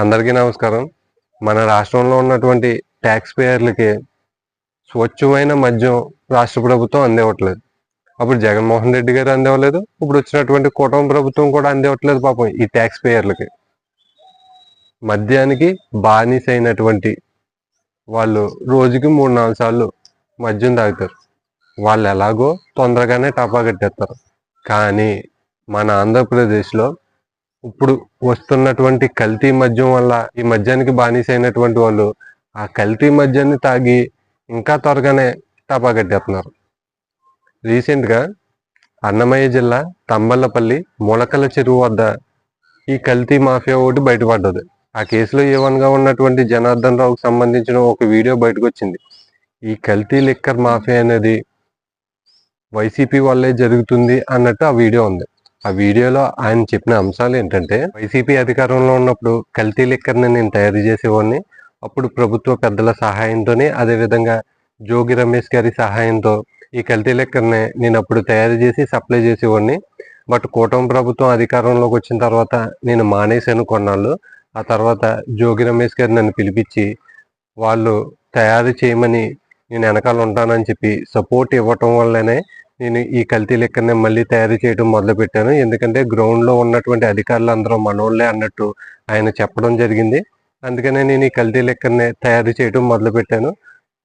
అందరికీ నమస్కారం. మన రాష్ట్రంలో ఉన్నటువంటి ట్యాక్స్ పేయర్లకి స్వచ్ఛమైన మద్యం రాష్ట్ర ప్రభుత్వం అందివ్వట్లేదు అప్పుడు జగన్మోహన్ రెడ్డి గారు అందివ్వలేదు ఇప్పుడు వచ్చినటువంటి కూటమి ప్రభుత్వం కూడా అందివ్వట్లేదు పాపం ఈ ట్యాక్స్ పేయర్లకి మద్యానికి బానిస అయినటువంటి వాళ్ళు రోజుకి మూడు నాలుగు సార్లు మద్యం తాగుతారు. వాళ్ళు ఎలాగో తొందరగానే టపా కట్టేస్తారు. కానీ మన ఆంధ్రప్రదేశ్లో ఇప్పుడు వస్తున్నటువంటి కల్తీ మద్యం వల్ల ఈ మద్యానికి బానిస అయినటువంటి వాళ్ళు ఆ కల్తీ మద్యాన్ని తాగి ఇంకా త్వరగానే టపా కట్టేస్తున్నారు. రీసెంట్గా అన్నమయ్య జిల్లా తంబల్లపల్లి మొలకల చెరువు వద్ద ఈ కల్తీ మాఫియా ఒకటి బయటపడ్డది. ఆ కేసులో ఏవన్గా ఉన్నటువంటి జనార్దన్ రావుకు సంబంధించిన ఒక వీడియో బయటకు వచ్చింది ఈ కల్తీ లిక్కర్ మాఫియా అనేది వైసీపీ వల్లే జరుగుతుంది అన్నట్టు ఆ వీడియో ఉంది. ఆ వీడియోలో ఆయన చెప్పిన అంశాలు ఏంటంటే వైసీపీ అధికారంలో ఉన్నప్పుడు కల్తీ లిక్కర్ని నేను తయారు చేసేవాడిని. అప్పుడు ప్రభుత్వ పెద్దల సహాయంతోనే అదేవిధంగా జోగి రమేష్ గారి సహాయంతో ఈ కల్తీ లిక్కర్ని నేను అప్పుడు తయారు చేసి సప్లై చేసేవాడిని. బట్ కూటమి ప్రభుత్వం అధికారంలోకి వచ్చిన తర్వాత నేను మానేశాను కొన్నాళ్ళు. ఆ తర్వాత జోగి రమేష్ గారు నన్ను పిలిపించి వాళ్ళు తయారు చేయమని నేను వెనకాల ఉంటానని చెప్పి సపోర్ట్ ఇవ్వటం వల్లనే నేను ఈ కల్తీ లెక్కనే మళ్ళీ తయారు చేయడం మొదలుపెట్టాను. ఎందుకంటే గ్రౌండ్లో ఉన్నటువంటి అధికారులు అందరూ మనోళ్ళే అన్నట్టు ఆయన చెప్పడం జరిగింది. అందుకనే నేను ఈ కల్తీ లెక్కనే తయారు చేయడం మొదలుపెట్టాను.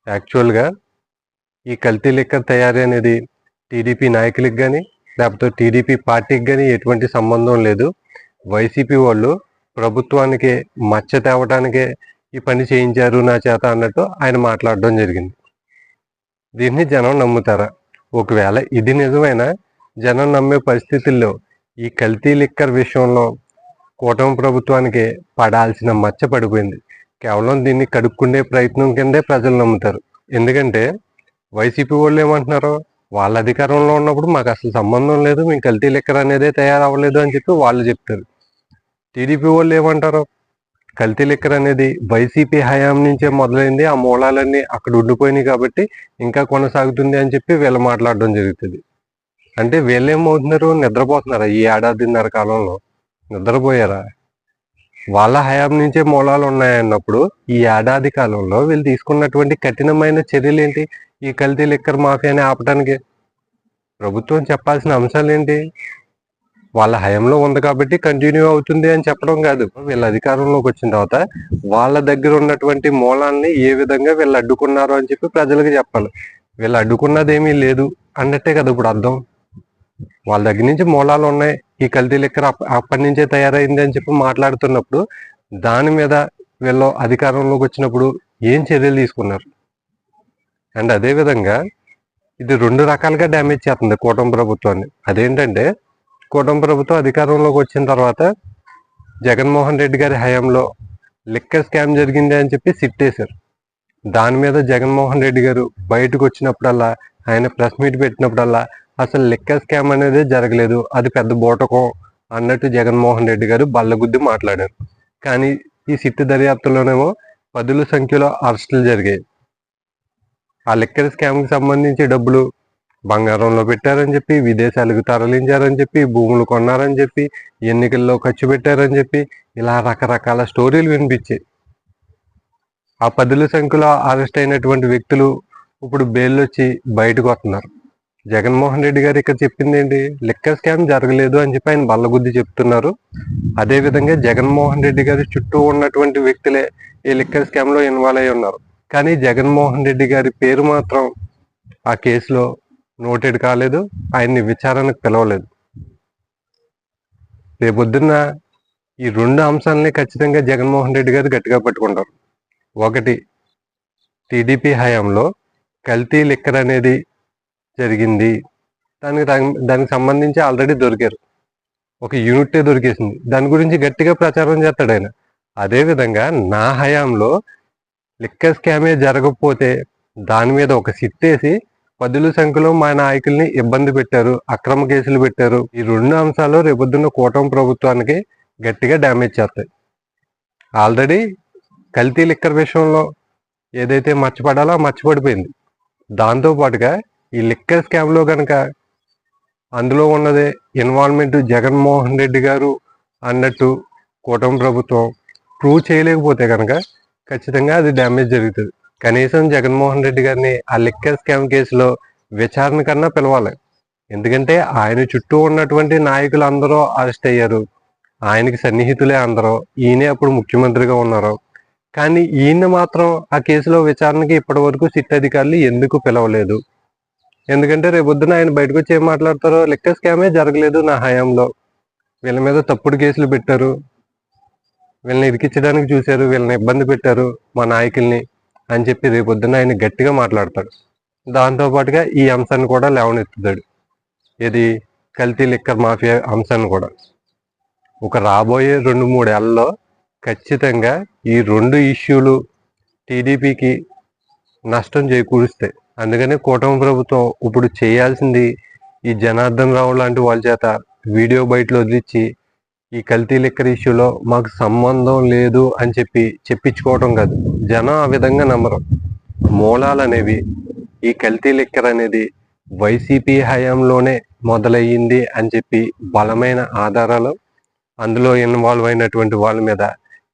యాక్చువల్గా ఈ కల్తీ లెక్క తయారీ అనేది టీడీపీ నాయకులకు కానీ లేకపోతే టీడీపీ పార్టీకి కానీ ఎటువంటి సంబంధం లేదు. వైసీపీ వాళ్ళు ప్రభుత్వానికి మచ్చ తేవటానికే ఈ పని చేయించారు నా చేత అన్నట్టు ఆయన మాట్లాడడం జరిగింది. దీన్ని జనం నమ్ముతారా? ఒకవేళ ఇది నిజమైనా జనం నమ్మే పరిస్థితుల్లో ఈ కల్తీ లిక్కర్ విషయంలో కూటమి ప్రభుత్వానికి పడాల్సిన మచ్చ పడిపోయింది. కేవలం దీన్ని కడుక్కునే ప్రయత్నం కిందే ప్రజలు నమ్ముతారు. ఎందుకంటే వైసీపీ వాళ్ళు ఏమంటున్నారు వాళ్ళ అధికారంలో ఉన్నప్పుడు మాకు అసలు సంబంధం లేదు మేము కల్తీ లిక్కర్ అనేదే తయారవ్వలేదు అని చెప్పి వాళ్ళు చెప్తారు. టీడీపీ వాళ్ళు ఏమంటారు కల్తీ లిక్కర్ అనేది వైసీపీ హయాం నుంచే మొదలైంది. ఆ మూలాలన్నీ అక్కడ ఉండిపోయినాయి కాబట్టి ఇంకా కొనసాగుతుంది అని చెప్పి వీళ్ళు మాట్లాడడం జరుగుతుంది. అంటే వీళ్ళేమవుతున్నారు నిద్రపోతున్నారా? ఈ ఏడాదిన్నర కాలంలో నిద్రపోయారా? వాళ్ళ హయాం నుంచే మూలాలు ఉన్నాయన్నప్పుడు ఈ ఏడాది కాలంలో వీళ్ళు తీసుకున్నటువంటి కఠినమైన చర్యలు ఏంటి? ఈ కల్తీ లిక్కర్ మాఫియాని ఆపడానికి ప్రభుత్వం చెప్పాల్సిన అంశాలు ఏంటి? వాళ్ళ హయంలో ఉంది కాబట్టి కంటిన్యూ అవుతుంది అని చెప్పడం కాదు. వీళ్ళ అధికారంలోకి వచ్చిన తర్వాత వాళ్ళ దగ్గర ఉన్నటువంటి మూలాన్ని ఏ విధంగా వీళ్ళు అడ్డుకున్నారు అని చెప్పి ప్రజలకు చెప్పాలి. వీళ్ళు అడ్డుకున్నది ఏమీ లేదు అన్నట్టే కదా ఇప్పుడు అర్థం. వాళ్ళ దగ్గర నుంచి మూలాలు ఉన్నాయి. ఈ కల్తీ లెక్కర అప్పటి నుంచే తయారైంది అని చెప్పి మాట్లాడుతున్నప్పుడు దాని మీద వీళ్ళు అధికారంలోకి వచ్చినప్పుడు ఏం చర్యలు తీసుకున్నారు? అండ్ అదే విధంగా ఇది రెండు రకాలుగా డ్యామేజ్ చేస్తుంది కూటమి ప్రభుత్వాన్ని. అదేంటంటే కూటమి ప్రభుత్వం అధికారంలోకి వచ్చిన తర్వాత జగన్మోహన్ రెడ్డి గారి హయాంలో లిక్కర్ స్కామ్ జరిగింది అని చెప్పి సిట్టేశారు. దాని మీద జగన్మోహన్ రెడ్డి గారు బయటకు వచ్చినప్పుడల్లా ఆయన ప్రెస్ మీట్ పెట్టినప్పుడల్లా అసలు లిక్కర్ స్కామ్ అనేది జరగలేదు అది పెద్ద బోటకం అన్నట్టు జగన్మోహన్ రెడ్డి గారు బల్లగుద్ది మాట్లాడారు. కానీ ఈ సిట్టు దర్యాప్తులోనేమో పదుల సంఖ్యలో అరెస్టులు జరిగాయి. ఆ లిక్కర్ స్కామ్కి సంబంధించి డబ్బులు బంగారంలో పెట్టారని చెప్పి విదేశాలకు తరలించారని చెప్పి భూములు కొన్నారని చెప్పి ఎన్నికల్లో ఖర్చు పెట్టారని చెప్పి ఇలా రకరకాల స్టోరీలు వినిపించాయి. ఆ పదుల సంఖ్యలో అరెస్ట్ అయినటువంటి వ్యక్తులు ఇప్పుడు బెయిల్ వచ్చి బయటకు వస్తున్నారు. జగన్మోహన్ రెడ్డి గారు ఇక్కడ చెప్పింది ఏంటి? లిక్కర్ స్కామ్ జరగలేదు అని చెప్పి ఆయన బల్లగుద్ది చెప్తున్నారు. అదే విధంగా జగన్మోహన్ రెడ్డి గారి చుట్టూ ఉన్నటువంటి వ్యక్తులే ఈ లిక్కర్ స్కామ్లో ఇన్వాల్వ్ అయి ఉన్నారు. కానీ జగన్మోహన్ రెడ్డి గారి పేరు మాత్రం ఆ కేసులో నోటెడ్ కాలేదు ఆయన్ని విచారణకు పిలవలేదు. రేపొద్దున్న ఈ రెండు అంశాలని ఖచ్చితంగా జగన్మోహన్ రెడ్డి గారు గట్టిగా పట్టుకుంటారు. ఒకటి టీడీపీ హయాంలో కల్తీ లిక్కర్ అనేది జరిగింది. దానికి దానికి సంబంధించి ఆల్రెడీ దొరికారు. ఒక యూనిటే దొరికేసింది. దాని గురించి గట్టిగా ప్రచారం చేస్తాడు ఆయన. అదేవిధంగా నా హయాంలో లిక్కర్ స్కామే జరగకపోతే దాని మీద ఒక సిట్టేసి పదుల సంఖ్యలో మా నాయకుల్ని ఇబ్బంది పెట్టారు అక్రమ కేసులు పెట్టారు. ఈ రెండు అంశాలు రేపొద్దున్న కూటమి ప్రభుత్వానికి గట్టిగా డ్యామేజ్ చేస్తాయి. ఆల్రెడీ కల్తీ లిక్కర్ విషయంలో ఏదైతే మర్చిపడాలో మర్చిపడిపోయింది దాంతో పాటుగా ఈ లిక్కర్ స్కామ్లో కనుక అందులో ఉన్నదే ఇన్వాల్వ్మెంట్ జగన్మోహన్ రెడ్డి గారు అన్నట్టు కూటమి ప్రభుత్వం ప్రూవ్ చేయలేకపోతే కనుక ఖచ్చితంగా అది డ్యామేజ్ జరుగుతుంది. కనీసం జగన్మోహన్ రెడ్డి గారిని ఆ లిక్కర్ స్కామ్ కేసులో విచారణ కన్నా పిలవాలి. ఎందుకంటే ఆయన చుట్టూ ఉన్నటువంటి నాయకులు అందరూ అరెస్ట్ అయ్యారు. ఆయనకి సన్నిహితులే అందరూ. ఈయనే అప్పుడు ముఖ్యమంత్రిగా ఉన్నారు. కానీ ఈయన మాత్రం ఆ కేసులో విచారణకి ఇప్పటి వరకు సిట్ అధికారులు ఎందుకు పిలవలేదు? ఎందుకంటే రేపొద్దున ఆయన బయటకు వచ్చి ఏం మాట్లాడతారో లెక్క స్కామే జరగలేదు నా హయాంలో. వీళ్ళ మీద తప్పుడు కేసులు పెట్టారు. వీళ్ళని ఇరికించడానికి చూశారు. వీళ్ళని ఇబ్బంది పెట్టారు మా నాయకుల్ని. అని చెప్పి రేపొద్దున ఆయన గట్టిగా మాట్లాడతాడు. దాంతో పాటుగా ఈ అంశాన్ని కూడా లేవనెత్తుతాడు. ఇది కల్తీ లిక్కర్ మాఫియా అంశాన్ని కూడా. ఒక రాబోయే రెండు మూడేళ్ళలో ఖచ్చితంగా ఈ రెండు ఇష్యూలు టీడీపీకి నష్టం చేకూరుస్తాయి. అందుకనే కూటమి ప్రభుత్వం ఇప్పుడు చేయాల్సింది ఈ జనార్దన్ రావు లాంటి వాళ్ళ చేత వీడియో బయటలు వదిలిచ్చి ఈ కల్తీ లిక్కర్ ఇష్యూలో మాకు సంబంధం లేదు అని చెప్పి చెప్పించుకోవటం కాదు. జనం ఆ విధంగా నమ్మరు. మూలాలు అనేవి ఈ కల్తీ లిక్కర్ అనేది వైసీపీ హయాంలోనే మొదలయ్యింది అని చెప్పి బలమైన ఆధారాలు అందులో ఇన్వాల్వ్ అయినటువంటి వాళ్ళ మీద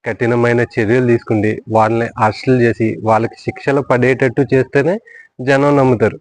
కఠినమైన చర్యలు తీసుకుండి వాళ్ళని అరెస్టులు చేసి వాళ్ళకి శిక్షలు పడేటట్టు చేస్తేనే జనం నమ్ముతారు.